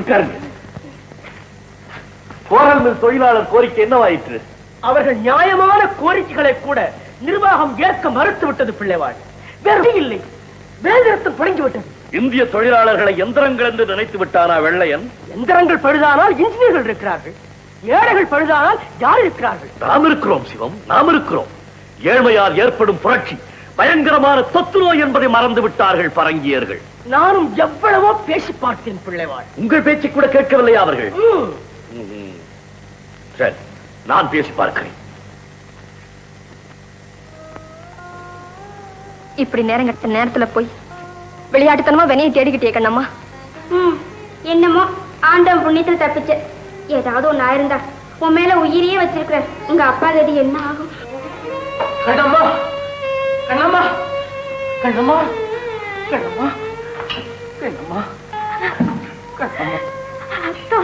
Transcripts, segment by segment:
உட்காருங்க. கோரல் மில் தொழிலாளர் கோரிக்கை என்னவாயிற்று? அவர்கள் நியாயமான கோரிக்கைகளை கூட நிர்வாகம் ஏற்க மறுத்து விட்டது பிள்ளைவாள். வேறு இல்லை. வேலைநிறுத்தம் தொடங்கி விட்டது. இந்திய தொழிலாளர்களை எந்திரங்கள் என்று நினைத்து விட்டானா வெள்ளையன்? எந்திரங்கள் பழுதானால் இன்ஜினியர்கள் இருக்கிறார்கள். ஏழைகள் பழுதானால் யார் இருக்கிறார்கள்? நாம் இருக்கிறோம் சிவம் நாம் இருக்கிறோம். ஏழ்மையால் ஏற்படும் புரட்சி பயங்கரமான தொத்து நோய் என்பதை மறந்து விட்டார்கள் பரங்கியர்கள். நானும் எவ்வளவோ பேசி பார்த்தேன் பிள்ளைவாள். உங்கள் பேச்சை கூட கேட்கவில்லையா அவர்கள். சரி நான் பேசி பார்க்கிறேன். இப்படி நேரங்கட்ட நேரத்துல போய் விளையாட்டுத்தனமா வெனையை தேடிக்கிட்டே கண்ணம்மா. ம். என்னமோ ஆண்டவன் புண்ணியத்துல தப்பிச்ச ஏதாவது ஒண்ணு ஆயிருந்தா உன் மேல உயிரையே வச்சிருக்கிற உங்க அப்பா கதி என்ன ஆகும்? கண்ணம்மா கண்ணம்மா கண்ணம்மா கண்ணம்மா. கண்ணம்மா கண்ணம்மா அத்தா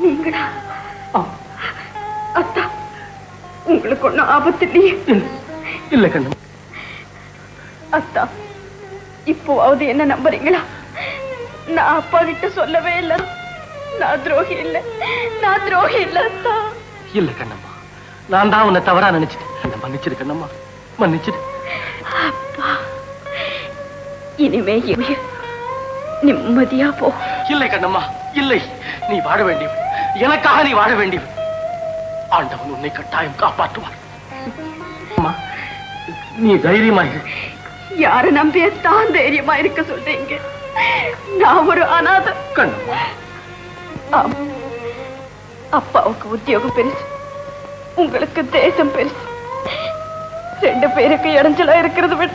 நீங்களா? அத்தா உங்களுக்கு ஒண்ணும் ஆபத்து இல்லையே இல்ல- கண்ணம்மா அத்தா இப்போவாவது என்ன நம்புறீங்களா? நான் அப்பா கிட்ட சொல்லவே இல்லை. நான் துரோகி இல்லை. நான் துரோகி இல்லை அத்தா. இல்ல கண்ணம்மா. நான் தான் உன்னை தவறா நினைச்சிட்டேன். மன்னிச்சிடு கண்ணம்மா. மன்னிச்சிடு. இனிமே உயிர் நிம்மதியா போ. இல்லை கண்ணம்மா இல்லை. நீ வாழ வேண்டியவள் எனக்காக நீ வாழ வேண்டியவள் ஆண்டவன் உன்னை கட்டாயம் காப்பாற்றுவார் அம்மா, நீ தைரியமா யார நம்பிய தான் தைரியமா இருக்க சொல்றீங்க? நான் ஒரு அனாதை கண்ணம்மா. அப்பாவுக்கு உத்தியோகம் பெருசு. உங்களுக்கு தேசம் பெருசு. ரெண்டு பேருக்கு இடைஞ்சலா இருக்கிறது விட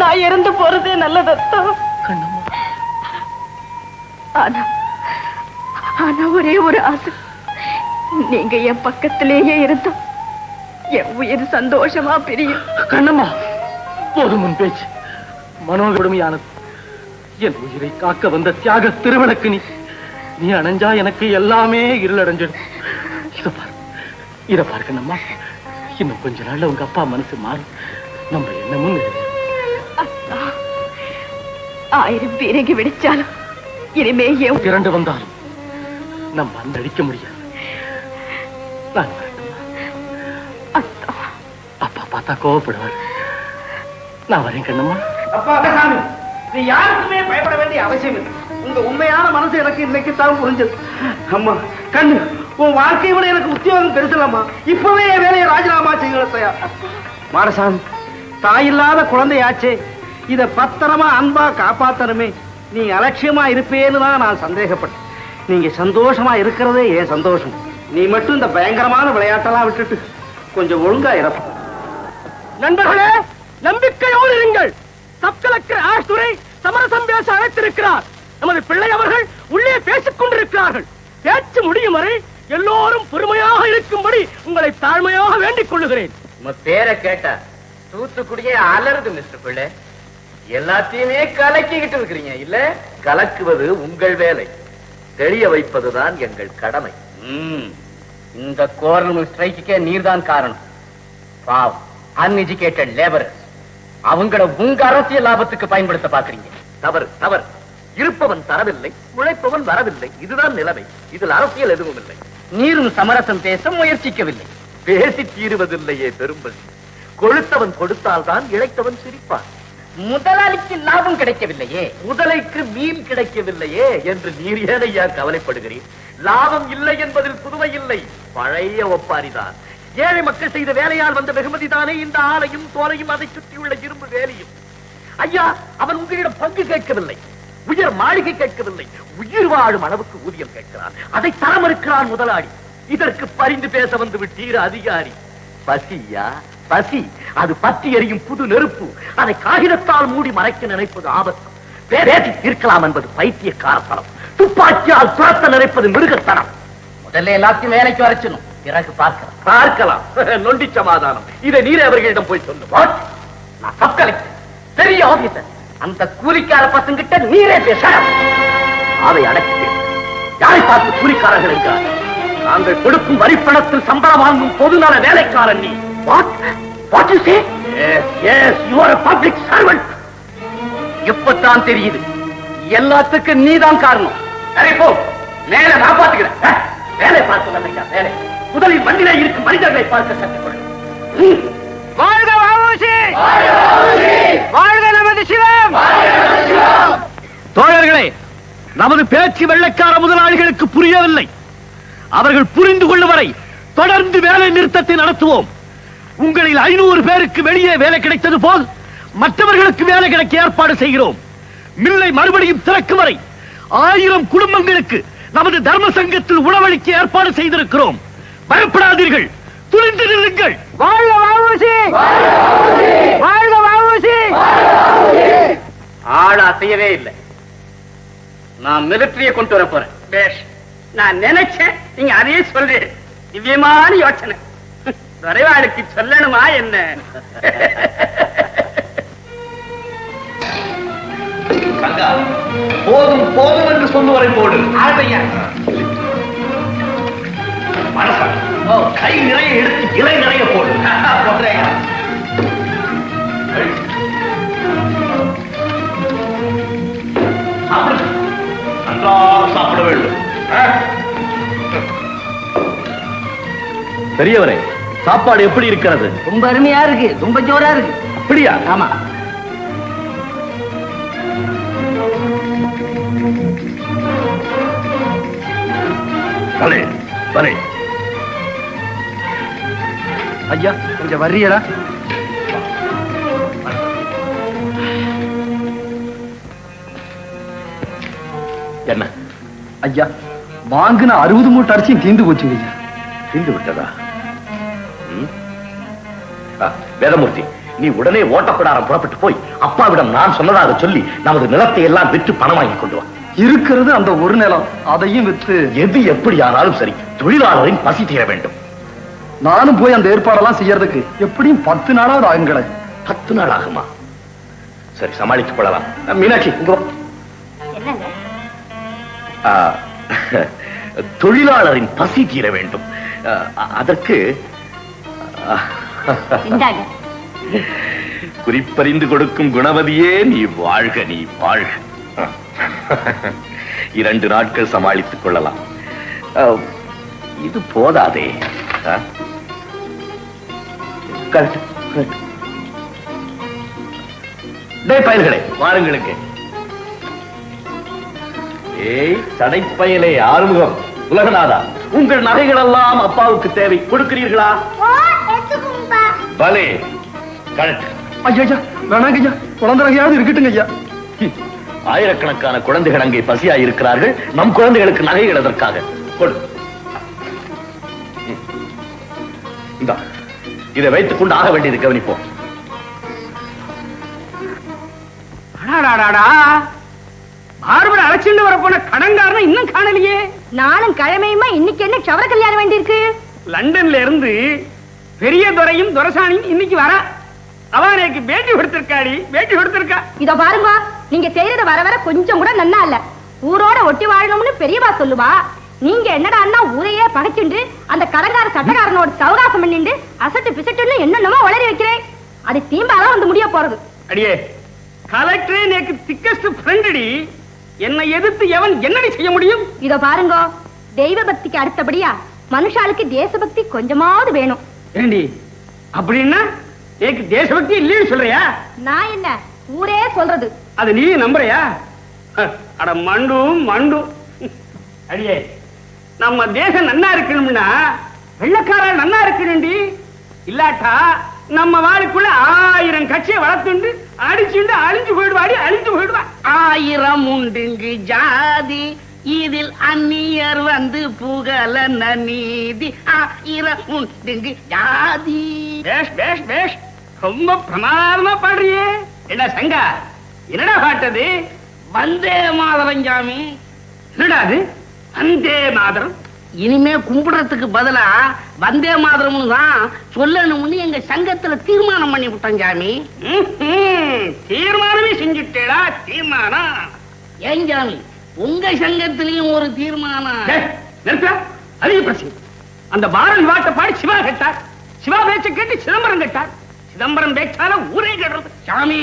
நான் இறந்து போறதே நல்லதத்தா கண்ணம்மா. ஆனா ஆனா ஒரே ஒரு ஆசை. நீங்க என் பக்கத்திலேயே இருந்தோம் என் உயிர் சந்தோஷமா பிரியும். கண்ணம்மா போதும் உன் பேச்சு. மனோகடுமையானது என் உயிரை காக்க வந்த தியாக திருவிளக்கு நீ நீ அணைஞ்சா எனக்கு எல்லாமே இருளடைஞ்சிடும். இத பாரு இத பாரு கண்ணம்மா. இன்னும் கொஞ்ச நாள்ல உங்க அப்பா மனசு மாறும். நம்ம என்னமும். ஆயிரம் பீரங்கி வெடிச்சாலும் இனிமே என் திரண்டு வந்தாலும் நம்ம அந்த அடிக்க முடியாது அப்பா பார்த்தா கோவப்படுவார். நான் வரேன் கண்ணம்மா. அப்பா அகசாமி நீ யாருக்குமே பயப்பட வேண்டிய அவசியம் இல்லை. உங்க உண்மையான மனசு எனக்கு இன்னைக்கு தான் புரிஞ்சது. அம்மா கண்ணு உன் வாழ்க்கையை விட எனக்கு உத்தியோகம் பெருசலம்மா இப்பவே என் வேலையை ராஜினாமா செய்யலையா மாடசாமி தாயில்லாத குழந்தையாச்சே. இத பத்திரமா அன்பா காப்பாத்தணுமே. நீ அலட்சியமா இருப்பேன்னு தான் நான் சந்தேகப்பட்டேன். நீங்க சந்தோஷமா இருக்கிறதே ஏன் சந்தோஷம். நீ மட்டும் இந்த பயங்கரமான விளையாட்டெல்லாம் விட்டுட்டு கொஞ்சம் ஒழுங்கா இறப்ப நண்பர்களே நம்பிக்கையோடு இருங்கள். சப் கலெக்டர் ஆஷ் சமரசம் பேச அழைத்திருக்கிறார். நமது பிள்ளை அவர்கள் உள்ளே பேசிக் கொண்டிருக்கிறார்கள். பேச்சு முடியும் வரை எல்லோரும் பொறுமையாக இருக்கும்படி உங்களை தாழ்மையாக வேண்டிக் கொள்ளுகிறேன். பேரை கேட்ட தூத்துக்குடியே அலறுது மிஸ்டர் பிள்ளை. எல்லாத்தையுமே கலக்கிக்கிட்டு இருக்கிறீங்க இல்ல? கலக்குவது உங்கள் வேலை. தெரிய வைப்பதுதான் எங்கள் கடமை. இந்த கோரல் ஸ்ட்ரைக்கே நீர்தான் காரணம். பாவம் அன்எஜுகேட்டட் லேபரர்ஸ் அவங்கள உங்க அரசியல் லாபத்துக்கு பயன்படுத்த பாக்குறீங்க தவறு தவறு. இருப்பவன் தரவில்லை உழைப்பவன் வரவில்லை. இதுதான் நிலைமை. இதில் அரசியல் எதுவும் இல்லை. நீரும் சமரசம் பேச முயற்சிக்கவில்லை. பேசி தீருவதில்லையே பெரும்பதி. கொழுத்தவன் கொடுத்தால்தான் இழைத்தவன் சிரிப்பான். முதலாளிக்கு லாபம் கிடைக்கவில்லையே. முதலைக்கு மீன் கிடைக்கவில்லையே என்று நீர் ஏனையா கவலைப்படுகிறீர்? லாபம் இல்லை என்பதில் புதுமை இல்லை. பழைய ஒப்பாரிதான். ஏழை மக்கள் செய்த வேலையால் வந்த வெகுமதி தானே இந்த ஆலையும் தோலையும் அதை சுற்றியுள்ள இரும்பு வேலையும். ஐயா அவன் உங்களிடம் பங்கு கேட்கவில்லை. உயர் மாளிகை கேட்கவில்லை. உயிர் வாழும் அளவுக்கு ஊதியம் கேட்கிறான். அதை தர மறுக்கிறான் முதலாளி. இதற்கு பரிந்து பேச வந்து விட்டீர் அதிகாரி. பசியா? பசி அது பற்றி எரியும் புது நெருப்பு. அதை காகிதத்தால் மூடி மறைக்க நினைப்பது ஆபத்து. பேசி தீர்க்கலாம் என்பது பைத்தியக்காரத்தனம். துப்பாக்கியால் துரத்த நினைப்பது மிருகத்தனம். முதல்ல எல்லாத்தையும் வேலைக்கு வரச்சணும் பிறகு பார்க்கலாம். பார்க்கலாம். நொண்டி சமாதானம். இதை நீரே அவர்களிடம் போய் சொல்லு. What? நான் சப் கலெக்டர் பெரிய ஆபீசர். அந்த கூலிக்கார பசங்கிட்ட நீரே பேச. அதை அடக்கிட்டேன். யாரை பார்த்து கூலிக்காரர்கள் என்கிறார் நாங்கள் கொடுக்கும் வரிப்பணத்தில் சம்பளம் வாங்கும் பொதுநல வேலைக்காரன் நீ. What what you say yes you are public servant இப்பதான் தெரியுது. எல்லாத்துக்கும் நீதான் காரணம். சரி போ. மேல நான் பாத்துக்கிறேன் வேலை பார்த்து ஐயா வேலை. முதலில் மண்ணிலே இருக்கும் மனிதர்களை பார்க்க கற்றுக்கொள். வாழ்க வாவுசி வாழ்க நமது சிவம்! தோழர்களே நமது பேச்சு வெள்ளைக்கார முதலாளிகளுக்கு புரியவில்லை. அவர்கள் புரிந்து கொள்ளும் வரை தொடர்ந்து வேலை நிறுத்தத்தை நடத்துவோம். உங்களில் ஐநூறு பேருக்கு வெளியே வேலை கிடைத்தது போல் மற்றவர்களுக்கு வேலை கிடைக்க ஏற்பாடு செய்கிறோம். மில்லை மறுபடியும் திறக்கும் வரை ஆயிரம் குடும்பங்களுக்கு நமது தர்ம சங்கத்தில் உணவளிக்க ஏற்பாடு செய்திருக்கிறோம். பயப்படாதீர்கள். துணிந்து நில்லுங்கள். வாழ்க வாவுசி வாழ்க வாவுசி ஆள் அசையவே இல்லை. நான் மிலிட்டரியை கொண்டு வர போறேன். பேஷ் நான் நினைச்சேன் நீங்க அதையே சொல்றீங்க திவ்யமான யோசனை. துறைவாளுக்கு சொல்லணுமா என்ன? போதும் போதும் என்று சொல்லுவரை போடு. ஆழ்வையா மனசா கை நிறைய எடுத்து இலை நிறைய போடு. நன்றாக சாப்பிட வேண்டும். பெரியவரே சாப்பாடு எப்படி இருக்கிறது? ரொம்ப அருமையா இருக்கு. ரொம்ப ஜோரா இருக்கு. அப்படியா? ஆமா. பலே பலே ஐயா கொஞ்சம் வர்றீங்களா? என்ன? ஐயா வாங்கின அறுபது மூட்டை அரிசியும் தீந்து போச்சுங்க ஐயா. தீர்ந்து விட்டதா? வேதமூர்த்தி நீ உடனே ஓட்டப்படாரம் புறப்பட்டு போய் அப்பாவிடம் நான் சொன்னதாக சொல்லி நமது நிலத்தை எல்லாம் விற்று பணம் வாங்கி கொண்டு வா. இருக்கிறது அந்த ஒரு நிலம். அதையும் வித்து எது எப்படியானாலும் சரி தொழிலாளரின் பசி தீர வேண்டும். நானும் போய் அந்த ஏற்பாடெல்லாம் செய்யறதுக்கு எப்படியும் பத்து நாளாவது ஆகுங்களே. பத்து நாள் ஆகுமா? சரி சமாளித்துக் கொள்ளலாம். மீனாட்சி தொழிலாளரின் பசி தீர வேண்டும். அதற்கு குறிப்பறிந்து கொடுக்கும் குணவதியே நீ வாழ்க நீ வாழ்க. இரண்டு நாட்கள் சமாளித்துக் கொள்ளலாம். இது போதாதே. பயல்களே வாருங்களுக்கு ஏய் சடைப்பயலே ஆறுமுகம். உலகநாதா உங்கள் நகைகள் எல்லாம் அப்பாவுக்கு தேவை. கொடுக்கிறீர்களா? பலே. கரெக்ட் ஐயா ஐயா வேணாங்க ஐயா குழந்தை நகையாவது இருக்கட்டுங்க ஐயா. ஆயிரக்கணக்கான குழந்தைகள் அங்கே பசியாய் இருக்கிறார்கள் நம் குழந்தைகளுக்கு நகைகள் எதற்காக கொடு. இதை வைத்துக் கொண்டு ஆக வேண்டியது கவனிப்போம். அடாடாடாடா. பார்பர் அழைச்சிட்டு வர போன கடன்காரனை இன்னும் காணலையே. நானும் கிழமையுமா இன்னைக்கு என்ன சவர கல்யாணம் வேண்டியிருக்கு? லண்டன்ல இருந்து பெரிய துரையும் துரசாணியும் இன்னைக்கு வர. அவன் எனக்கு பேட்டி கொடுத்திருக்காடி பேட்டி கொடுத்திருக்கா. இதோ பாருங்க நீங்க செய்யறது வர வர கொஞ்சம் கூட நன்னா இல்ல. ஊரோட ஒட்டி வாழணும்னு பெரியவா சொல்லுவா. நீங்க என்னடா அண்ணா ஊரையே பகைச்சுண்டு அந்த கடங்கார சட்டக்காரனோட சவகாசம் பண்ணிண்டு அசட்டு பிசட்டுன்னு என்னென்னமோ வளரி வைக்கிறேன். அது தீம்பாதான் வந்து முடிய போறது. அடியே கலெக்டரே எனக்கு திக்கஸ்ட் ஃப்ரெண்டடி என்னை எதிர்த்து எவன் என்னடி செய்ய முடியும்? இதோ பாருங்க தெய்வ பக்திக்கு அடுத்தபடியா மனுஷாளுக்கு தேசபக்தி கொஞ்சமாவது வேணும். ஏண்டி? அப்படின்னா எனக்கு தேசபக்தி இல்லைன்னு சொல்றியா? நான் என்ன? ஊரே சொல்றது. அது நீ நம்புறியா? அட மண்டு மண்டு. அடியே நம்ம தேசம் நன்னா இருக்கணும்னா வெள்ளக்காரன் நன்னா இருக்கணும்டி. இல்லாட்டா நம்ம வாளுக்குள்ள ஆயிரம் கட்சியை வளர்த்துண்டு அடிச்சுண்டு அழிஞ்சு போயிடுவாடி அழிஞ்சு போயிடுவா. ஆயிரம் உண்டுங்கு ஜாதி இதில் அந்நியர் வந்து புகழ நீதி. ஆயிரம் உண்டுங்கு ஜாதி. பேஷ் பேஷ் பேஷ் ரொம்ப பிரமாதமா பாடுறியே என்ன சங்கா? என்னடா பாட்டது வந்தே மாதவன் சாமி. என்னடா அது? வந்தே மாதரம். இனிமே கும்பிடுறதுக்கு பதிலா வந்தே மாதரம்னு தான் சொல்லணும்னு எங்க சங்கத்துல தீர்மானம் பண்ணி விட்டோம் சாமி. தீர்மானமே செஞ்சுட்டேடா தீர்மானம். ஏன் சாமி? உங்க சங்கத்திலையும் ஒரு தீர்மானம். அதிக பிரச்சனை அந்த பாரன் வாட்ட பாடி சிவா கேட்டார். சிவா பேச்ச கேட்டு சிதம்பரம் கேட்டார். சிதம்பரம் பேச்சால ஊரே கேடுறது. சாமி.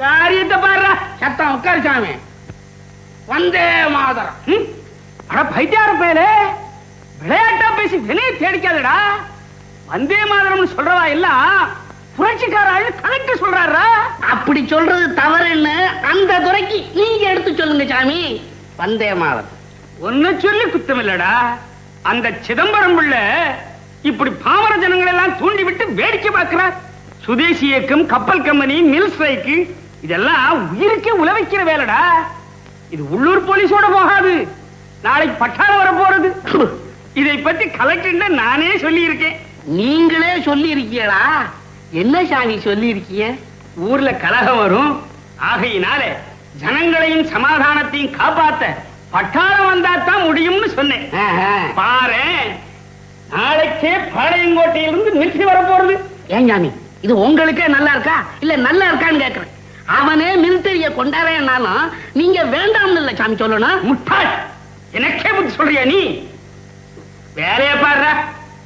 காரியத்தை பாருடா சத்தம் உட்காரு சாமி. வந்தே மாதரம். அட பைத்தியார பயலே. விளையாட்டா பேசி விலையை தேடிக்காதடா. வந்தே மாதரம்னு சொல்றவா எல்லாம் புரட்சிக்கார ஆளு கலெக்டர் சொல்றாரா? அப்படி சொல்றது தவறுன்னு அந்த துறைக்கு நீங்க எடுத்து சொல்லுங்க சாமி. வந்தே மாதரம் ஒன்னு சொல்லி குத்தம் இல்லடா அந்த சிதம்பரம் பிள்ள இப்படி பாமர ஜனங்களை எல்லாம் தூண்டி விட்டு வேடிக்கை பார்க்கிறார். சுதேசி இயக்கம் கப்பல் கம்பெனி மில் ஸ்ட்ரைக்கு இதெல்லாம் உயிருக்கே உழவைக்கிற வேலைடா. இது உள்ளூர் போலீஸோட போகாது. நாளைக்கு பட்டாளம் வர போறது. இதை பத்தி கலெக்டர் நானே சொல்லி இருக்கேன் நீங்களே சொல்லி இருக்கீங்களா என்ன சாமி சொல்லி இருக்கீங்க ஊர்ல கலகம் வரும். ஆகையினால ஜனங்களையும் சமாதானத்தையும் காப்பாத்த பட்டாளம் வந்தா தான் முடியும்னு சொன்னேன். பாரு நாளைக்கே பாளையங்கோட்டையிலிருந்து மிலிட்டரி வர போறது. ஏன் சாமி? இது உங்களுக்கே நல்லா இருக்கா? இல்ல நல்லா இருக்கான்னு கேக்குறேன். அவனே மிலிட்டரிய கொண்டாடுறேன்னாலும் நீங்க வேண்டாம்னு இல்ல சாமி சொல்லணும். முட்டாள். எனக்கே புத்தி சொல்றியா நீ? வேலைய பாடுற.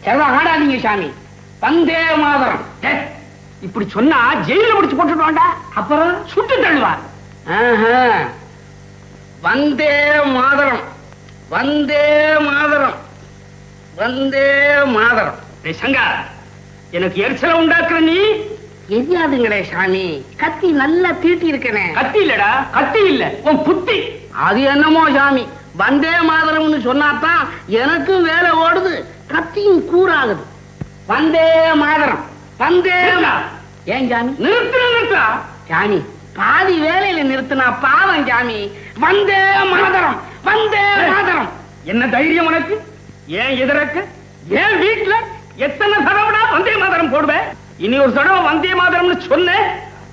செல்வா ஆடாதீங்க சாமி. வந்தே மாதரம். இப்படி சொன்னா ஜெயில முடிச்சு போட்டுடுவாண்டா அப்புறம்? சுட்டு தள்ளுவா ஆஹா. வந்தே மாதரம். வந்தே மாதரம். வந்தே மாதரம். சங்கா எனக்கு எரிச்சல உண்டாக்குற நீ? எரியாதுங்களே சாமி. கத்தி நல்லா தீட்டி இருக்கனே. கத்தி இல்லடா கத்தி இல்ல உன் புத்தி. அது என்னமோ சாமி. வந்தே மாதரம்னு சொன்னாதான் எனக்கும் வேலை ஓடுது கத்தியும் கூறாகுது. வந்தே மாதரம். வந்தே மா- ஏன் சாமி நிறுத்து நிறுத்தா சாமி பாதி வேலையில நிறுத்தினா பாவம் சாமி வந்தே மாதரம் வந்தே மாதரம். என்ன தைரியம் உனக்கு? ஏன் எதிரக்க? ஏன் வீட்டுல எத்தனை தடவைடா வந்தே மாதரம் போடுவேன் இனி ஒரு தடவை வந்தே மாதரம்னு சொன்ன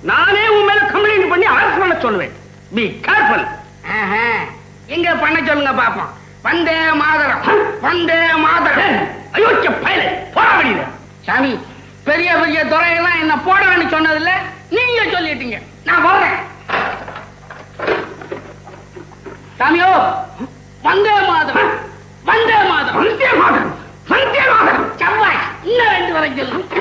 நானே உன் மேல கம்ப்ளைண்ட் பண்ணி அரசு பண்ண சொல்லுவேன். Be careful. எங்க பண்ண சொல்லுங்க பாப்போம். வந்தே மாதரம் வந்தே மாதரம். அயோக்கிய பயலே போடா வெளியில. சாமி பெரிய பெரிய துறையெல்லாம் என்ன போடணும்னு சொன்னதில்ல. நீங்க சொல்லிட்டீங்க. நான் போறேன் சாமியோ வந்தே மாதரம் வந்தே மாதரம் வந்தே மாதரம் வந்தே மாதரம் செவ்வாய் இன்னும் ரெண்டு வரை சொல்லுங்க